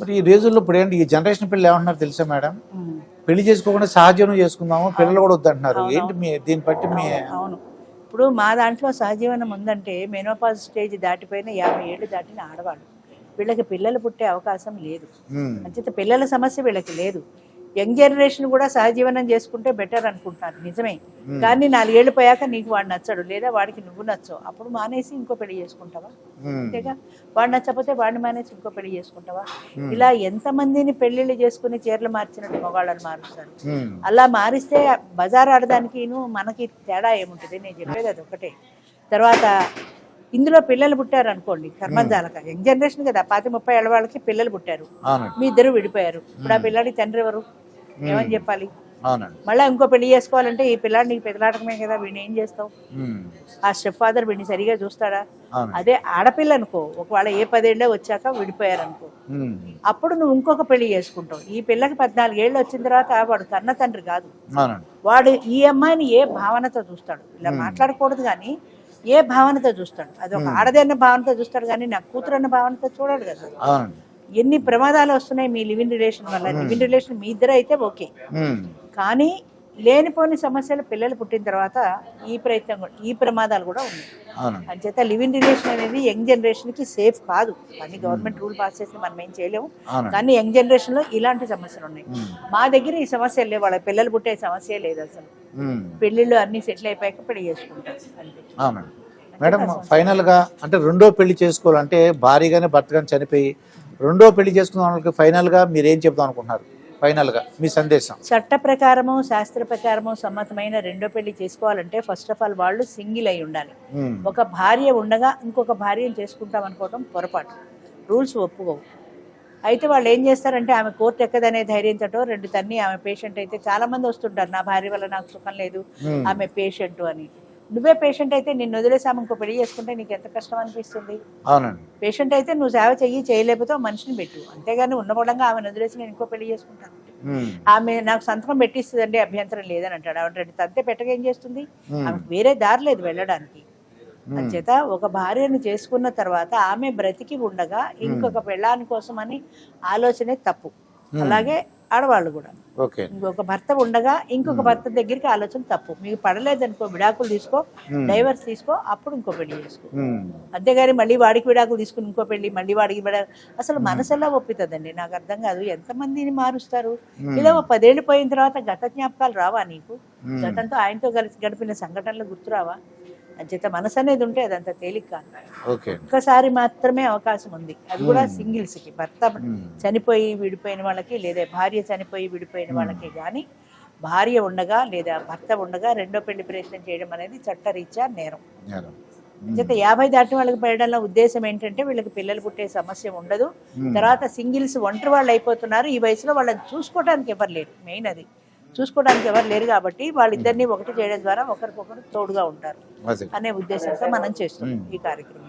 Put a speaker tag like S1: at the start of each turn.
S1: మరి ఈ రోజుల్లో ఇప్పుడు ఏంటి? ఈ జనరేషన్ పిల్లలు ఏమంటున్నారు తెలుసా మేడం? పెళ్ళి చేసుకోకుండా సహజీవనం చేసుకుందాము పిల్లలు కూడా వద్దంటున్నారు. ఏంటి మీ దీన్ని బట్టి మీ
S2: అవును ఇప్పుడు మా దాంట్లో సహజీవనం ఉందంటే మెనోపాజ్ స్టేజ్ దాటిపోయిన యాభై ఏళ్ళు దాటిన ఆడవాళ్ళు. వీళ్ళకి పిల్లలు పుట్టే అవకాశం లేదు. అంచేత పిల్లల సమస్య వీళ్ళకి లేదు. యంగ్ జనరేషన్ కూడా సహజీవనం చేసుకుంటే బెటర్ అనుకుంటున్నారు నిజమే. కానీ నాలుగేళ్ళు పోయాక నీకు వాడు నచ్చడు లేదా వాడికి నువ్వు నచ్చవు. అప్పుడు మానేసి ఇంకో పెళ్ళి చేసుకుంటావా? అంతేగా? వాడు నచ్చకపోతే వాడిని మానేసి ఇంకో పెళ్ళి చేసుకుంటావా? ఇలా ఎంతమందిని పెళ్ళిళ్ళు చేసుకుని చీరలు మార్చినట్టు మగాళ్ళని మారుస్తారు. అలా మారిస్తే బజార్ ఆడడానికి మనకి తేడా ఏముంటుంది? నేను చెప్పేది అది ఒకటే. తర్వాత ఇందులో పిల్లలు పుట్టారు అనుకోండి కర్మజాలక యంగ్ జనరేషన్ కదా పాతి ముప్పై ఏళ్ళ వాళ్ళకి పిల్లలు పుట్టారు. మీ ఇద్దరు విడిపోయారు. ఇప్పుడు ఆ పిల్లాడి తండ్రి ఎవరు? ఏమని చెప్పాలి? మళ్ళీ ఇంకో పెళ్ళి చేసుకోవాలంటే ఈ పిల్లాడి నీకు పెదలాటకమే కదా వీడిని ఏం చేస్తావు? ఆ స్టెప్ ఫాదర్ వీడిని సరిగా చూస్తాడా? అదే ఆడపిల్ల అనుకో ఒకవేళ ఏ పదేళ్ళే వచ్చాక విడిపోయారు అనుకో
S1: ఉమ్,
S2: అప్పుడు నువ్వు ఇంకొక పెళ్ళి చేసుకుంటావు. ఈ పిల్లకి పద్నాలుగేళ్ళు వచ్చిన తర్వాత వాడు కన్న తండ్రి కాదు. వాడు ఈ అమ్మాయిని ఏ భావనతో చూస్తాడు? ఇలా మాట్లాడకూడదు కానీ ఏ భావనతో చూస్తాడు? అది ఒక ఆడది అన్న భావనతో చూస్తాడు కానీ నా కూతురు అన్న భావనతో చూడడు కదా. ఎన్ని ప్రమాదాలు వస్తున్నాయి మీ లివింగ్ రిలేషన్ వల్ల? లివింగ్ రిలేషన్ మీ ఇద్దరు అయితే ఓకే. కానీ లేనిపోని సమస్యలు పిల్లలు పుట్టిన తర్వాత ఈ ప్రయత్నం కూడా ఈ ప్రమాదాలు కూడా ఉన్నాయి. అంచేత లివింగ్ రిలేషన్ అనేది యంగ్ జనరేషన్కి సేఫ్ కాదు. కానీ గవర్నమెంట్ రూల్ పాస్ చేసి మనం ఏం చేయలేము. కానీ యంగ్ జనరేషన్లో ఇలాంటి సమస్యలు ఉన్నాయి. మా దగ్గర ఈ సమస్యలు లేవు. వాళ్ళ పిల్లలు పుట్టే సమస్య లేదు అసలు.
S1: ఉమ్,
S2: పెళ్ళిళ్ళు అన్ని సెటిల్ అయిపోయాక పెళ్ళి చేసుకుంటారు.
S1: మేడం ఫైనల్గా అంటే రెండో పెళ్ళి చేసుకోవాలంటే భారీగానే భర్త కానీ చనిపోయి రెండో పెళ్ళి చేసుకున్న వాళ్ళకి ఫైనల్గా మీరు ఏం చెప్దాం అనుకుంటున్నారు? ఫైనల్గా మీ సందేశం.
S2: చట్ట ప్రకారము శాస్త్ర ప్రకారము సమ్మతమైన రెండో పెళ్ళి చేసుకోవాలంటే ఫస్ట్ ఆఫ్ ఆల్ వాళ్ళు సింగిల్ అయి ఉండాలి.
S1: ఉమ్,
S2: ఒక భార్య ఉండగా ఇంకొక భార్యను చేసుకుంటాం అనుకోవడం పొరపాటు. రూల్స్ ఒప్పుకోవు. అయితే వాళ్ళు ఏం చేస్తారంటే ఆమె కోర్టు ఎక్కదనే ధైర్యంతో రెండు తన్ని ఆమె పేషెంట్ అయితే చాలా మంది వస్తుంటారు. నా భార్య వల్ల నాకు సుఖం లేదు.
S1: ఉమ్,
S2: ఆమె పేషెంట్ అని. నువ్వే పేషెంట్ అయితే నిన్ను వదిలేసి ఆమె ఇంకో పెళ్ళి చేసుకుంటే నీకు ఎంత కష్టం అనిపిస్తుంది?
S1: అవునండి.
S2: పేషెంట్ అయితే నువ్వు సేవ చెయ్యి చేయలేకపోతే మనిషిని పెట్టు. అంతేగాని ఉన్నపడంగా ఆమెను వదిలేసి నేను ఇంకో పెళ్ళి చేసుకుంటాను. ఆమె నాకు సంతకం పెట్టిస్తుందండి అభ్యంతరం లేదని అంటాడు రెండు తంతే పెట్టక ఏం చేస్తుంది. ఆమెకు వేరే దారి లేదు వెళ్ళడానికి. అంచేత ఒక భార్యను చేసుకున్న తర్వాత ఆమె బ్రతికి ఉండగా ఇంకొక పెళ్ళాని కోసం అని ఆలోచనే తప్పు. అలాగే ఆడవాళ్ళు కూడా. ఇంకొక భర్త ఉండగా ఇంకొక భర్త దగ్గరికి ఆలోచన తప్పు. మీకు పడలేదనుకో విడాకులు తీసుకో డైవర్స్ తీసుకో అప్పుడు ఇంకో పెళ్ళి చేసుకో. అంతేగాని మళ్ళీ వాడికి విడాకులు తీసుకుని ఇంకో పెళ్ళి మళ్ళీ వాడికి విడా అసలు మనసు ఎలా ఒప్పుతుందండి? నాకు అర్థం కాదు. ఎంతమందిని మారుస్తారు? ఇలా పదేళ్ళు పోయిన తర్వాత గత జ్ఞాపకాలు రావా నీకు? గతంతో ఆయనతో కలిసి గడిపిన సంఘటనలు గుర్తురావా? అంచేత మనసు అనేది ఉంటే అదంత తేలిక కాదు. ఒక్కసారి మాత్రమే అవకాశం ఉంది. అది కూడా సింగిల్స్కి. భర్త చనిపోయి విడిపోయిన వాళ్ళకి లేదా భార్య చనిపోయి విడిపోయిన వాళ్ళకి కానీ భార్య ఉండగా లేదా భర్త ఉండగా రెండో పెళ్ళి ప్రయత్నం చేయడం అనేది చట్టరీత్యా నేరం. అంచేత యాభై దాటిన వాళ్ళకి పెరడంలో ఉద్దేశం ఏంటంటే వీళ్ళకి పిల్లలు పుట్టే సమస్య ఉండదు. తర్వాత సింగిల్స్ ఒంటరి వాళ్ళు అయిపోతున్నారు. ఈ వయసులో వాళ్ళని చూసుకోవడానికి ఎవరు లేరు. మెయిన్ అది. చూసుకోవడానికి ఎవరు లేరు కాబట్టి వాళ్ళిద్దరిని ఒకటి చేయడం ద్వారా ఒకరికొకరు తోడుగా ఉంటారు అనే ఉద్దేశంతో మనం చేస్తున్నాం ఈ కార్యక్రమం.